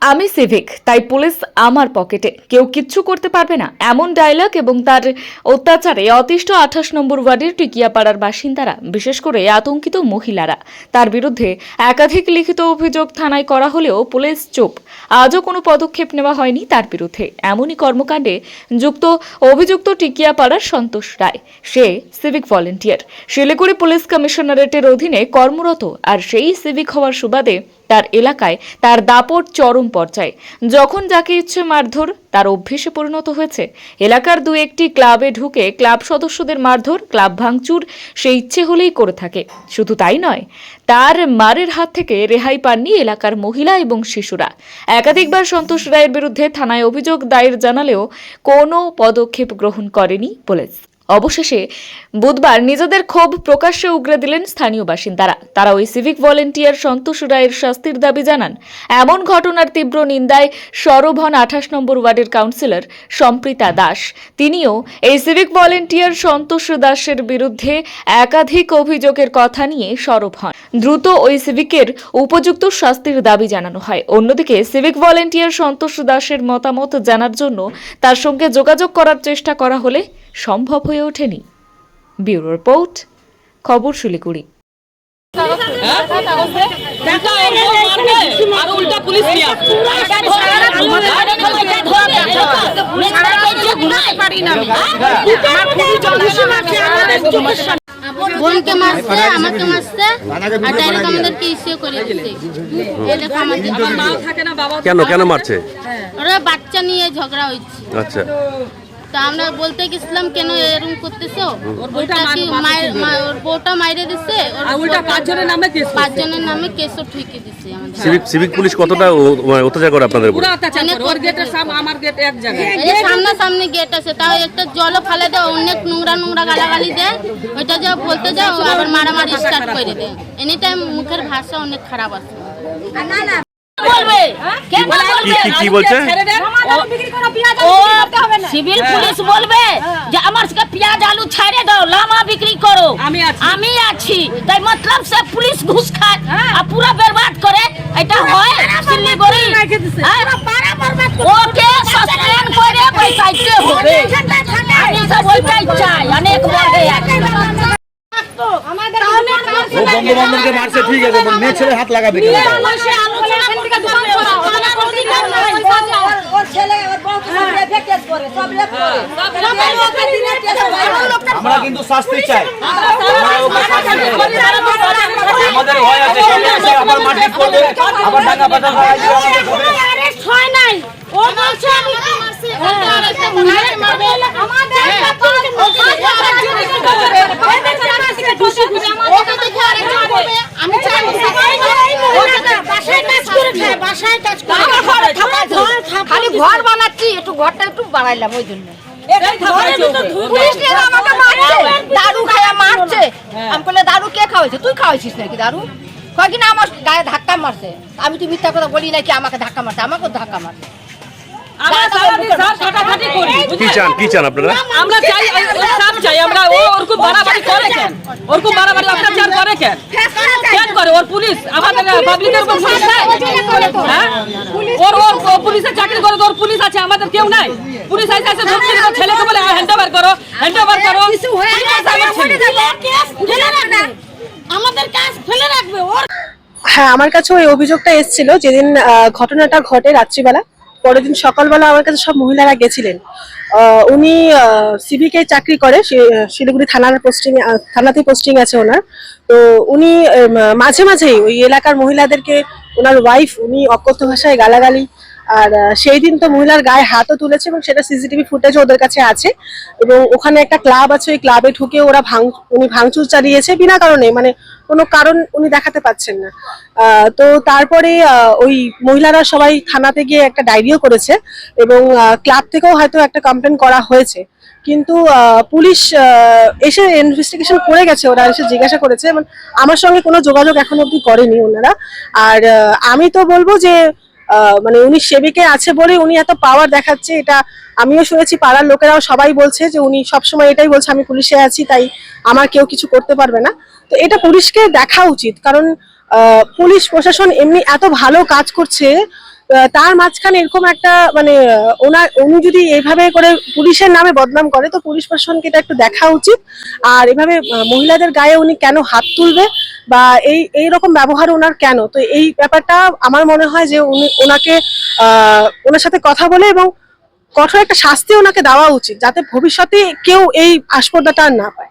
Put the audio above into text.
আমি সিভিক, তাই পুলিশ আমার পকেটে। কেউ কিচ্ছু করতে পারবে না। এমন ডায়লগ এবং তার অত্যাচারে অতিষ্ঠ আঠাশ নম্বর ওয়ার্ডের টিকিয়াপাড়ার বাসিন্দারা, বিশেষ করে আতঙ্কিত মহিলারা। তার বিরুদ্ধে একাধিক লিখিত অভিযোগ থানায় করা হলেও পুলিশ চুপ। আজও কোনো পদক্ষেপ নেওয়া হয়নি তার বিরুদ্ধে। এমনই কর্মকাণ্ডে যুক্ত অভিযুক্ত টিকিয়াপাড়ার সন্তোষ রায়। সে সিভিক ভলেন্টিয়ার। শিলিগুড়ি পুলিশ কমিশনারেটের অধীনে কর্মরত, আর সেই সিভিক হওয়ার সুবাদে তার এলাকায় তার দাপট চরম পর্যায়ে। যখন যাকে ইচ্ছে মারধর, তার অভ্যেসে পরিণত হয়েছে। এলাকার দু একটি ক্লাবে ঢুকে ক্লাব সদস্যদের মারধর, ক্লাব ভাঙচুর সে ইচ্ছে হলেই করে থাকে। শুধু তাই নয়, তার মারের হাত থেকে রেহাই পাননি এলাকার মহিলা এবং শিশুরা। একাধিকবার সন্তোষ রায়ের বিরুদ্ধে থানায় অভিযোগ দায়ের জানালেও কোনো পদক্ষেপ গ্রহণ করেনি পুলিশ। অবশেষে বুধবার নিজেদের ক্ষোভ প্রকাশ্যে উগরে দিলেন স্থানীয় বাসিন্দারা। তারা ওই সিভিক ভলেন্টিয়ার সন্তোষ রায়ের শাস্তির দাবি জানান। এমন ঘটনার তীব্র নিন্দায় সরব হন আঠাশ নম্বর ওয়ার্ডের কাউন্সিলর সম্প্রীতা দাস। তিনিও এই সিভিক ভলেন্টিয়ার সন্তোষ দাসের বিরুদ্ধে একাধিক অভিযোগের কথা নিয়ে সরব হন। দ্রুত ওই সিভিকের উপযুক্ত শাস্তির দাবি জানানো হয়। অন্যদিকে সিভিক ভলেন্টিয়ার সন্তোষ দাসের মতামত জানার জন্য তার সঙ্গে যোগাযোগ করার চেষ্টা করা হলে সম্ভব হয়ে ওঠেনি। ব্যুরো রিপোর্ট খবর শিলিগুড়ি। দেখা ওকে মারবে আর উল্টা পুলিশ নিয়ে আসবে বোনকে মারছে আমাকে মারছে আর ডাইরেক্ট আমাদেরকে ইসে করে দিচ্ছে এই দেখো আমাদের আমার মা থাকে না বাবা কেন কেন মারছে? ওরা বাচ্চা নিয়ে ঝগড়া হচ্ছে। আচ্ছা। তা আমরা বলতে গেছিলাম কেন এরকম করতেছো? বউটা ওর মাইরে বউটা- পাঁচজনের নামে। পাঁচজনের নামে কেসও ঠুকে সিভিক সিভিক পুলিশ কতটা মানে অত্যাচার করে আপনাদের উপর? পুরো অত্যাচার করে। ওর গেটের সামনে আমার গেট এক জায়গায়। এই যে গেট আছে তাও একটা জলও ফালে দেয় অনেক নোংরা নোংরা গালাগালি দেয়। ওইটা যা বলতে যাও আবার মারামারি স্টার্ট করে দেয়। এনি টাইম মুখের ভাষা অনেক খারাপ আছে। বলবে? কেন কি বলবে? কি কি বলছে? সিভিল পুলিশ বলবে যে আমার সঙ্গে পেঁয়াজ আলু ছাড়ে দাও লামা বিক্রি করো। আমি আছি। তাই মতলব সে পুলিশ ঘুষ খায় আর পুরো বরবাদ করে। এটা হয় শিলিগুড়ি হ্যাঁ? ওকে সাসপেন্ড করে পয়সাইতে হবে। আমি সব ওইটাই চাই অনেক আছে ও বঙ্গবন্ধুকে মারছে ঠিক আছে মেয়ে ছেলে হাত লাগাবে। কেন? আমরা কিন্তু শাস্তি চাই। আমাদের ভয় আছে আবার মারপিট করবে আবার টাকা পয়সা খাওয়াই দিবে আমাদের হবে। আমি চাই বাসায় টাচ করে বাসায় টাচ করে ঘর বানাচ্ছি একটু ঘরটা একটু বাড়াইলাম ওই জন্য। নিয়ে আমাকে দারু খাইয়া মারছে। আমি বললে দারু কে খাওয়াইছে? তুই খাওয়াইছিস নাকি দারু? কয় কিনা আমার গায়ে ধাক্কা মারছে। আমি তুই মিথ্যা কথা বলি নাকি আমাকে ধাক্কা মারছে? আমাকে ধাক্কা মারছে। করি কি চান কি চান আপনারা? আমরা চাই সাপ চাই আমরা ও ওরকম বাড়াবাড়ি করে কেন? ওরকম বাড়াবাড়ি অত্যাচার করে কেন? কেন করে? ওর পুলিশ আমাদের পাবলিকের উপর পুলিশ নাই? হ্যাঁ? ওর ওর পুলিশের চাকরি করে ওর পুলিশ আছে আমাদের কেউ নাই। পুলিশ আইসে আইসে ধরছে ছেলেকে বলে হ্যান্ড ওভার করো হ্যান্ড ওভার করো। আমাদের কাজ ফেলে রাখবে। ওর হ্যাঁ আমার কাছে ওই অভিযোগটা এসেছিল যেদিন আহ, ঘটনাটা ঘটে রাত্রিবেলা। পরের দিন সকালবেলা আমার কাছে সব মহিলারা গেছিলেন। উনি সিভিকে চাকরি করে শিলিগুড়ি থানার পোস্টিং থানাতেই পোস্টিং আছে ওনার। তো উনি মাঝে মাঝেই ওই এলাকার মহিলাদেরকে, ওনার ওয়াইফ উনি অকথ্য ভাষায় গালাগালি। আর সেই দিন তো মহিলার গায়ে হাতও তুলেছে এবং সেটা সিসিটিভি ফুটেজ ওদের কাছে আছে। এবং ওখানে একটা ক্লাব আছে, ওই ক্লাবে ঢুকে ওরা ভাঙ, উনি ভাঙচুর চালিয়েছে, বিনা কারণে। মানে কোনো কারণ উনি দেখাতে পাচ্ছেন না। তো তারপরে ওই মহিলারা সবাই থানাতে গিয়ে একটা ডায়েরিও করেছে এবং ক্লাব থেকেও হয়তো একটা কমপ্লেন করা হয়েছে। কিন্তু পুলিশ এসে ইনভেস্টিগেশন করে গেছে, ওরা এসে জিজ্ঞাসা করেছে এবং আমার সঙ্গে কোনো যোগাযোগ এখন অবধি করেনি ওনারা। আর আমি তো বলব যে মানে উনি সেবিকে আছে বলে উনি এত পাওয়ার দেখাচ্ছে, এটা আমিও শুনেছি পাড়ার লোকেরাও সবাই বলছে যে উনি সবসময় এটাই বলছে, আমি পুলিশে আছি, তাই আমার কেউ কিছু করতে পারবে না। তো এটা পুলিশকে দেখা উচিত, কারণ পুলিশ প্রশাসন এমনি এত ভালো কাজ করছে তার মাঝখানে এরকম একটা মানে ওনার, উনি যদি এইভাবে করে পুলিশের নামে বদনাম করে, তো পুলিশ প্রশাসনকে এটা একটু দেখা উচিত। আর এভাবে মহিলাদের গায়ে উনি কেন হাত তুলবে? বা এই এই রকম ব্যবহার ওনার কেন? তো এই ব্যাপারটা আমার মনে হয় যে উনি, ওনাকে ওনার সাথে কথা বলে এবং কঠোর একটা শাস্তি ওনাকে দেওয়া উচিত, যাতে ভবিষ্যতে কেউ এই আসপর্দাটা আর না পায়।